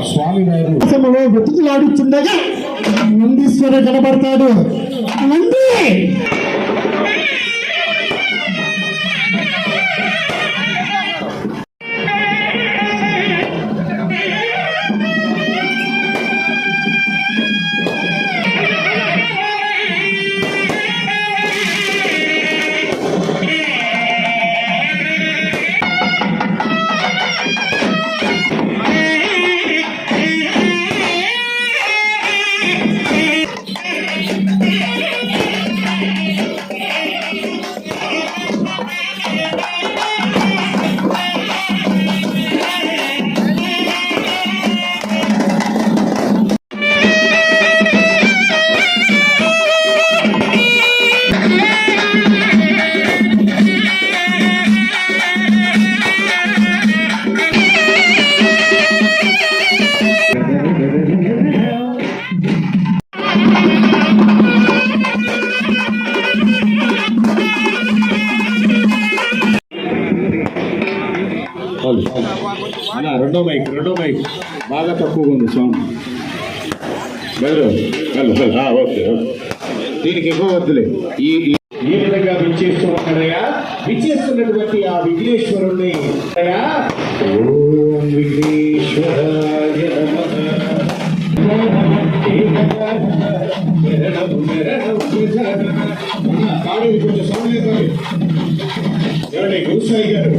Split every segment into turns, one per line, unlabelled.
స్వామి వారు
సమలో వెతుకులాడుతుండగా నందీశ్వర కనబడతాడు. నంది!
రెండో మైక్ రెండో మైక్. బాగా తక్కువగా ఉంది సౌండ్. వెళ్ళు, వెళ్ళు. ఓకే దీనికి ఎక్కువ వద్దులే ఈ ఈ- విధంగా విచ్చేస్తూ ఉన్నాడయ్యా విచ్చేస్తున్నటువంటి ఆ విఘ్నేశ్వరుణ్ణి. ఓం విఘ్నేశ్వరాయ కొంచెం సౌండ్ లేదు ఏమండి గురుసాయి గారు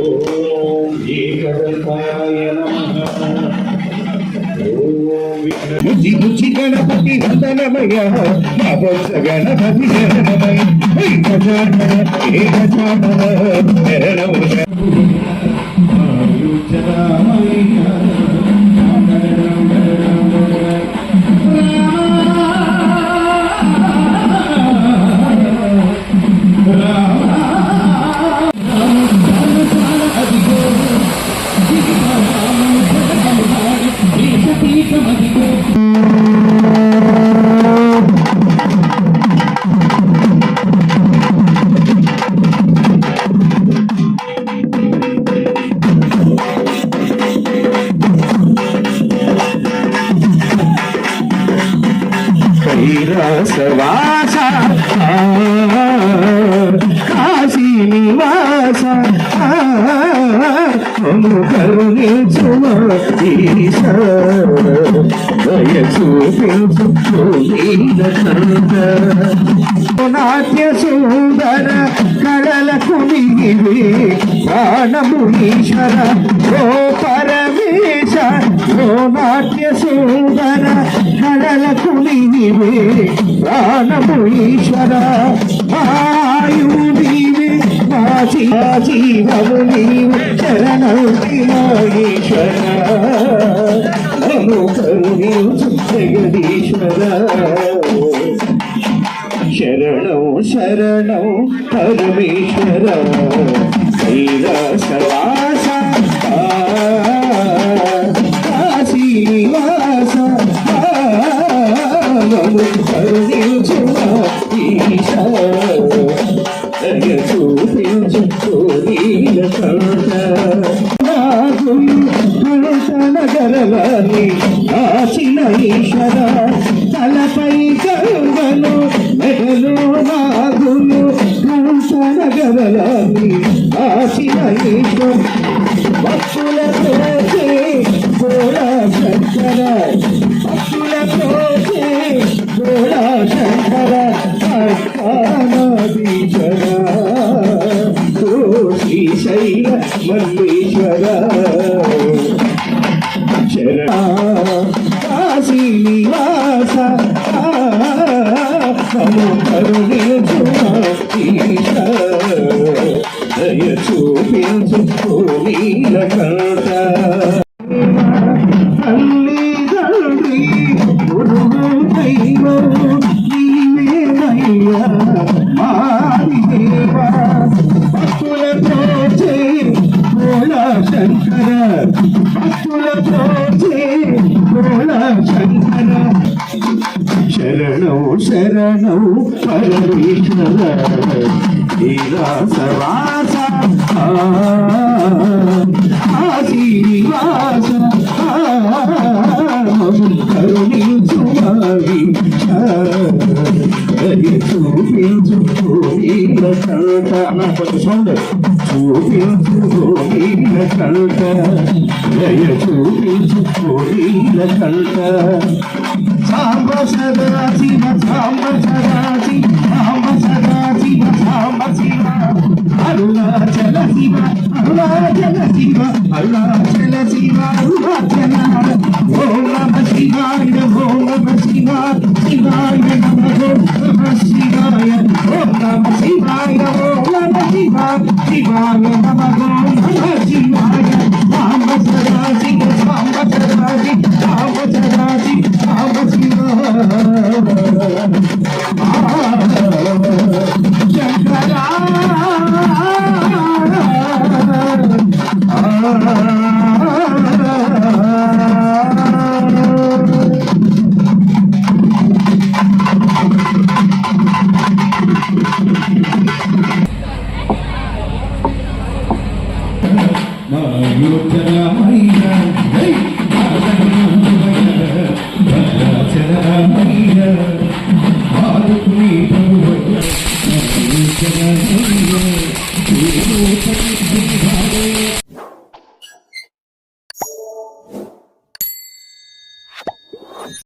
ఓం ఏకదంతాయ నమః ఓం విఘ్న
బుద్ధి బుద్ధి గణపతి వందనమయ నవోత్స గణపతి శరణమయ హై గజానన హే గజానన శరణము కాశీ నివాస కరుణించుమ ఈశ దయ చూపించు నాట్య సుందర కళలకు నీవే ప్రాణము ఈశ్వర ఓ పరమేశ ఓ నాట్య సుందర కళలకు నీవే ప్రాణము ఈశ్వర ఆయువు నీవే మా జీవము నీవు శరణీశ్వర నము కరుణించు జగదీశ్వర. శరణం శరణం పరమేశ్వర. కైలాసవాస కాశీవాస నము కరుణించు ఈశ దయ చూపించు నీలకంఠ నగరవాణి కాచిన ఈశ్వర తలపై గంగను మెడలు నాగులు నగరవాణి కాచిన ఈశ్వర భక్తులతో శంకర అష్టానాదీశ్వర శ్రీశైల మల్లేశ్వర శరణ కాశీ నమో కరుణించు ఈశ దయ చూపించు నీలకంఠ తల్లి శరణం పరమేశ్వర శ్రీవాస శ్రీనివాస కరుణించు మావి చూపించు కోయిల కంట కొంచెం సౌండ్ చూపించు కోయిల చూపించు కోయిల సాంబ సదా శివ సాంబ సదా శివ సాంబ సదా శివ సాంబ శివ అరుణాచల శివ అరుణాచల శివ అరుణాచల శివ అరుణాచల ఓం నమ శివాయ ఓం నమ శివాయ శివాయ